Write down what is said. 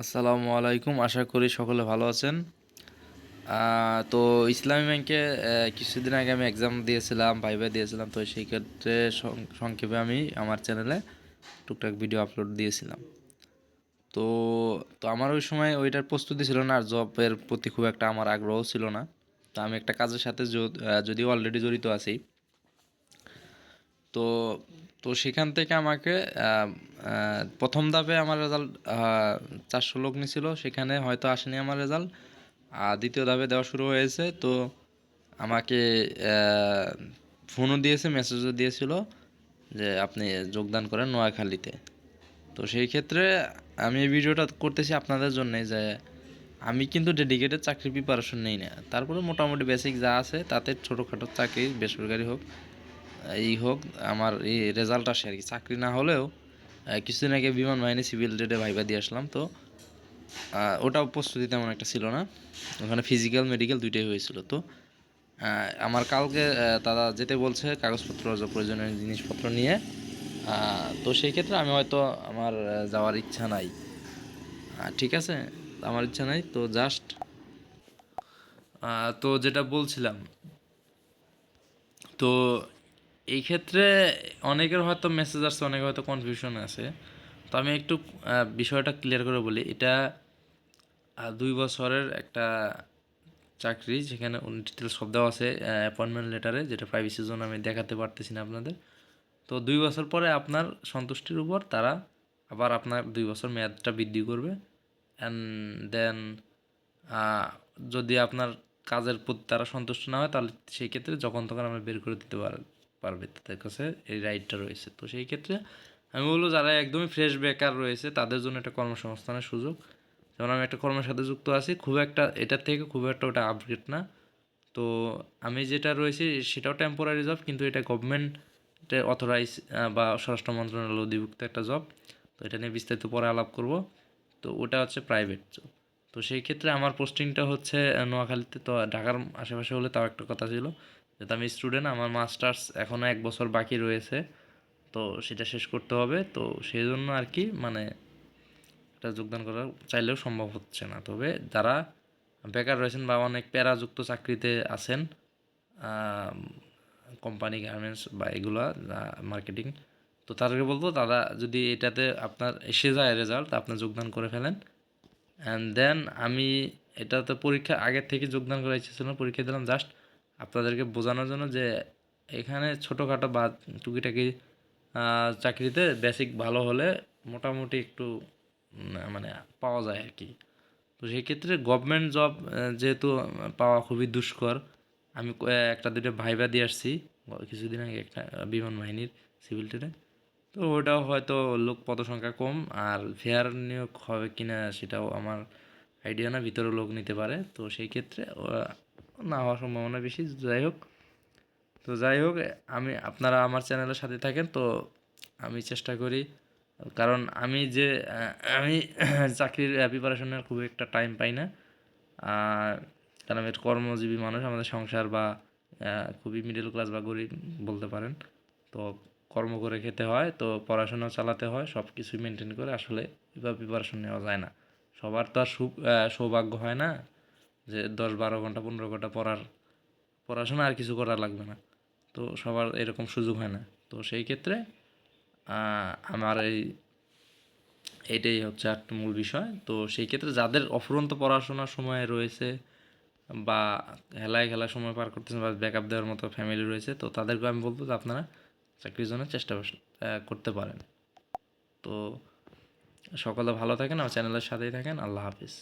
আসসালামু আলাইকুম। আশা করি সকলে ভালো আছেন। তো ইসলামী ব্যাংকে কিছুদিন আগে আমি এক্সাম দিয়েছিলাম ভাইবা দিয়েছিলাম, তো সেই ক্ষেত্রে সংক্ষেপে আমি আমার চ্যানেলে টুকটাক ভিডিও আপলোড দিয়েছিলাম। তো তো আমার ওই সময় ওইটার প্রস্তুতি ছিল না, আর জবের প্রতি খুব একটা আমার আগ্রহ ছিল না। তো আমি একটা কাজের সাথে যদি অলরেডি জড়িত আছি তো তো সেখান থেকে আমাকে প্রথম ধাপে আমার রেজাল্ট চারশো লোক নিছিল। সেখানে হয়তো আসেনি আমার রেজাল্ট আর দ্বিতীয় ধাপে দেওয়া শুরু হয়েছে। তো আমাকে ফোনও দিয়েছে মেসেজও দিয়েছিল যে আপনি যোগদান করেন নোয়াখালীতে। তো সেই ক্ষেত্রে আমি এই ভিডিওটা করতেছি আপনাদের জন্যে যে আমি কিন্তু ডেডিকেটেড চাকরির প্রিপারেশন নেই না। তারপরে মোটামুটি বেসিক যা আছে, তাতে ছোটোখাটো চাকরি, বেসরকারি হোক এই হোক, আমার এই রেজাল্ট আসে আর কি। চাকরি না হলেও কিছুদিন আগে বিমান বাহিনী সিভিল ডেটে ভাইবা দিয়ে আসলাম, তো ওটাও প্রস্তুতি তেমন একটা ছিল না। ওখানে ফিজিক্যাল মেডিকেল দুইটাই হয়েছিল, তো আমার কালকে তারা যেতে বলছে, কাগজপত্র প্রয়োজনীয় জিনিসপত্র নিয়ে তো সেই ক্ষেত্রে আমি হয়তো আমার যাওয়ার ইচ্ছা নাই। ঠিক আছে, আমার ইচ্ছা নাই, তো জাস্ট তো যেটা বলছিলাম, তো এই ক্ষেত্রে অনেকের হয়তো মেসেজ আসছে, অনেকের হয়তো কনফিউশন আছে। তো আমি একটু বিষয়টা ক্লিয়ার করে বলি। এটা দুই বছরের একটা চাকরি যেখানে ডিটেলস সব দেওয়া আছে অ্যাপয়েন্টমেন্ট লেটারে যেটা প্রাইভেসির জন্য আমি দেখাতে পারতেছি না আপনাদের। তো দুই বছর পরে আপনার সন্তুষ্টির উপর তারা আবার আপনার দুই বছর মেয়াদটা বৃদ্ধি করবে। অ্যান্ড দেন যদি আপনার কাজের প্রতি তারা সন্তুষ্ট না হয়, তাহলে সেই ক্ষেত্রে যখন তখন আমরা বের করে দিতে পার পারবে তাদের কাছে, এই রাইটটা রয়েছে। তো সেই ক্ষেত্রে আমি বলব, যারা একদমই ফ্রেশ বেকার রয়েছে, তাদের জন্য একটা কর্মসংস্থানের সুযোগ। যেমন আমি একটা কর্মের সাথে যুক্ত আছি, খুব একটা, এটার থেকে খুব একটা ওটা আপগ্রেড না। তো আমি যেটা রয়েছে, সেটাও টেম্পোরারি জব কিন্তু এটা গভর্নমেন্ট অথরাইজ বা স্বরাষ্ট্র মন্ত্রণালয় অধিভুক্ত একটা জব তো এটা নিয়ে বিস্তারিত পরে আলাপ করব। তো ওটা হচ্ছে প্রাইভেট জব তো সেই ক্ষেত্রে আমার পোস্টিংটা হচ্ছে নোয়াখালীতে, তো ঢাকার আশেপাশে হলে তাও একটা কথা ছিল। যেহেতু আমি স্টুডেন্ট আমার মাস্টার্স এখনও এক বছর বাকি রয়েছে। তো সেটা শেষ করতে হবে। তো সেই জন্য আর কি মানে এটা যোগদান করা চাইলেও সম্ভব হচ্ছে না। তবে যারা বেকার রয়েছেন বা অনেক প্যারাযুক্ত চাকরিতে আছেন কোম্পানি গার্মেন্টস বা এগুলা মার্কেটিং তো তাদেরকে বলব দাদা যদি এটাতে আপনার এসে যায় রেজাল্ট আপনি যোগদান করে ফেলেন। অ্যান্ড দেন আমি এটাতে পরীক্ষা আগের থেকে যোগদান করার ইচ্ছে ছিল, পরীক্ষা দিলাম জাস্ট আপনাদেরকে বোঝানোর জন্য যে এখানে ছোটোখাটো বা টুকিটাকি চাকরিতে বেসিক ভালো হলে মোটামুটি একটু মানে পাওয়া যায় আর কি। তো সেই ক্ষেত্রে গভর্নমেন্ট জব যেহেতু পাওয়া খুবই দুষ্কর, আমি একটা দুটো ভাইবা দিয়ে আসছি, কিছুদিন আগে একটা বিমান বাহিনীর সিভিল ট্রেনে তো ওটাও হয়তো লোক পদসংখ্যা কম, আর ফেয়ার নিয়োগ হবে কিনা সেটাও আমার আইডিয়া না, ভিতরে লোক নিতে পারে। তো সেই ক্ষেত্রে না হওয়ার সম্ভাবনা বেশি যাই হোক। তো যাই হোক, আমি, আপনারা আমার চ্যানেলের সাথে থাকেন, তো আমি চেষ্টা করি। কারণ আমি যে আমি চাকরির প্রিপারেশনের খুব একটা টাইম পাই না। কারণ আমি কর্মজীবী মানুষ, আমাদের সংসার বা খুবই মিডল ক্লাস বা গরিব বলতে পারেন। তো কর্ম করে খেতে হয়, তো পড়াশোনা চালাতে হয় সব কিছুই মেনটেন করে আসলে প্রিপারেশন নেওয়া যায় না। সবার তো আর সৌভাগ্য হয় না যে দশ বারো ঘণ্টা, পনেরো ঘণ্টা পড়ার পড়াশোনা আর কিছু করা লাগবে না। তো সবার এরকম সুযোগ হয় না। তো সেই ক্ষেত্রে আমার এই, এটাই হচ্ছে একটা মূল বিষয়। তো সেই ক্ষেত্রে যাদের অফুরন্ত পড়াশোনার সময় রয়েছে বা খেলায় খেলার সময় পার করতেছেন বা ব্যাকআপ দেওয়ার মতো ফ্যামিলি রয়েছে, তো তাদেরকে আমি বলব যে আপনারা চাকরির জন্য চেষ্টা করতে পারেন। তো সকলে ভালো থাকেন, আমার চ্যানেলের সাথেই থাকেন, আল্লাহ হাফিজ।